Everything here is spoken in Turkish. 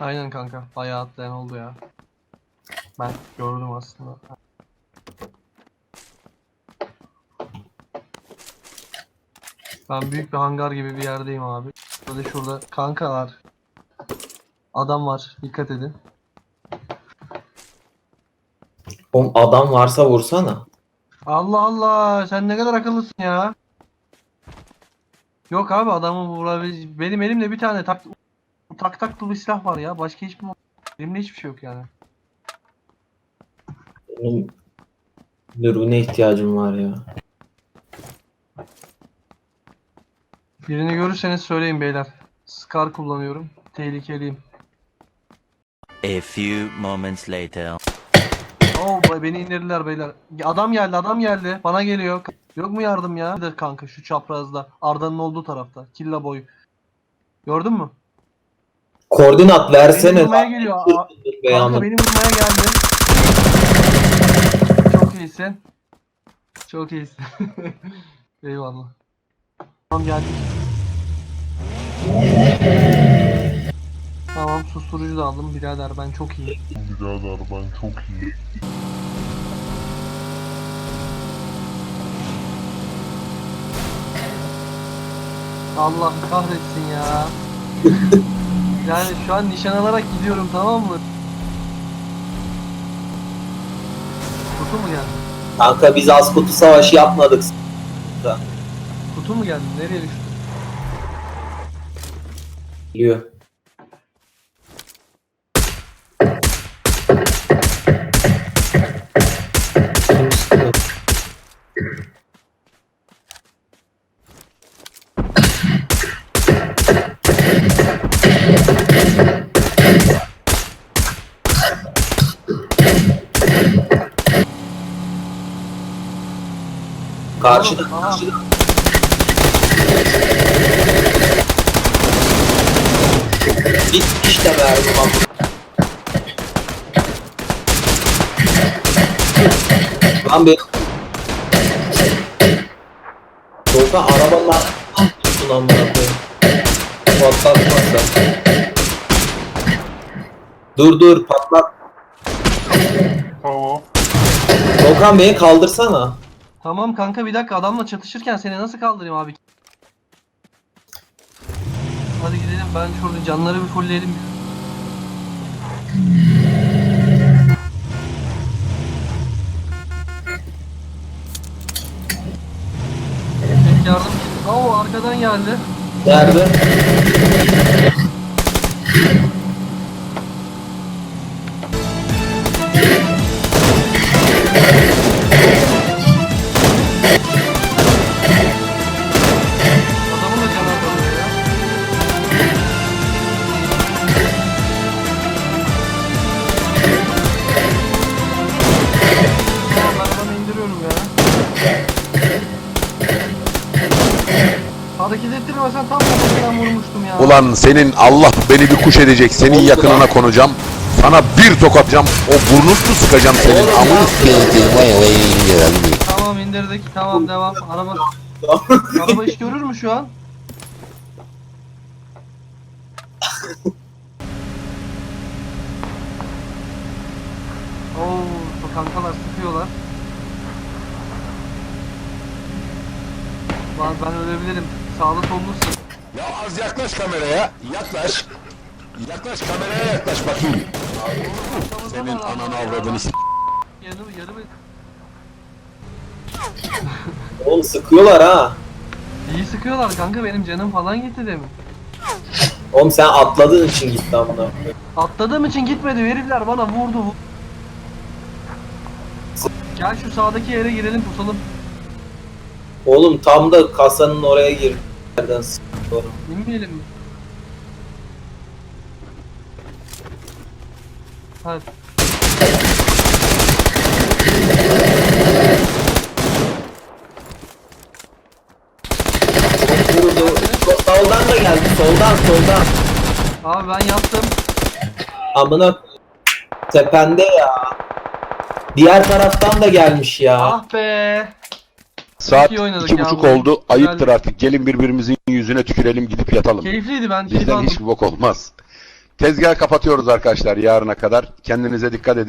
Aynen kanka. Bayağı atlayan oldu ya. Ben gördüm aslında. Ben büyük bir hangar gibi bir yerdeyim abi. Böyle şurada kanka var. Adam var. Dikkat edin. Oğlum adam varsa vursana. Allah Allah sen ne kadar akıllısın ya. Yok abi adamı vurabilecek. Benim elimde bir tane tak tak taklı bir silah var ya. Başka hiçbir elimde hiçbir şey yok yani. Benim dürbüne ihtiyacım var ya. Birini görürseniz söyleyin beyler. Scar kullanıyorum. Tehlikeliyim. A few moments later. Oo be- beni indirdiler beyler. Adam geldi adam geldi. Bana geliyor. Yok mu yardım ya? Nedir kanka şu çaprazda. Arda'nın olduğu tarafta. Killa boy. Gördün mü? Koordinat Beni versene. vurmaya geliyor. Aa, Dur be Kanka Ahmet. beni vurmaya geldi. Çok iyisin. Çok iyisin. Eyvallah. Tamam geldik. Tamam susturucu da aldım birader ben çok iyi. Birader ben çok iyi. Allah kahretsin ya. yani şu an nişan alarak gidiyorum tamam mı? Kutu mu geldi? Kanka biz az kutu savaşı yapmadık. Kutu mu geldi? Nereye düştü? Geliyor. Karşıda, Aa. karşıda. Git işte verdim abi. Lan be. Doğukan arabanın arkasından amına koyayım. Patlatmazsa. Dur dur patlat. Tamam. Doğukan beni kaldırsana. Tamam kanka bir dakika adamla çatışırken seni nasıl kaldırayım abi? Hadi gidelim ben şurada canları bir fullleyelim. Yardım. Oo arkadan geldi. Nerede? Hareket ettirmesen tam kafasından vurmuştum ya. Ulan senin Allah beni bir kuş edecek. Senin yakınına konacağım. Sana bir tokatacağım. O burnunu sıkacağım senin. Amını Tamam indirdik. Tamam devam. Araba araba iş görür mü şu an? Oo, bu kankalar sıkıyorlar. Lan ben ölebilirim. Sağlı sollu sık. Ya az yaklaş kameraya. Yaklaş. Yaklaş kameraya yaklaş bakayım. Senin ananı avradını s- yarı bir... Oğlum sıkıyorlar ha. İyi sıkıyorlar kanka benim canım falan gitti demin. Oğlum sen atladığın için gitti amına. Atladığım için gitmedi herifler bana vurdu. vu- Gel şu sağdaki yere girelim pusalım. Oğlum tam da kasanın oraya girdi. Nereden sıkıyorum? İnmeyelim mi? Hadi. Vurdu. Soldan da geldi. Soldan soldan. Abi ben yaptım. Amına tepende ya. Diğer taraftan da gelmiş ya. Ah be. Saat iyi oynadık iki ya buçuk bugün. oldu. Ayıptır Güzeldi. artık. Gelin birbirimizin yüzüne tükerelim gidip yatalım. Keyifliydi ben keyif Bizden aldım. hiçbir bok olmaz. Tezgahı kapatıyoruz arkadaşlar yarına kadar. Kendinize dikkat edin.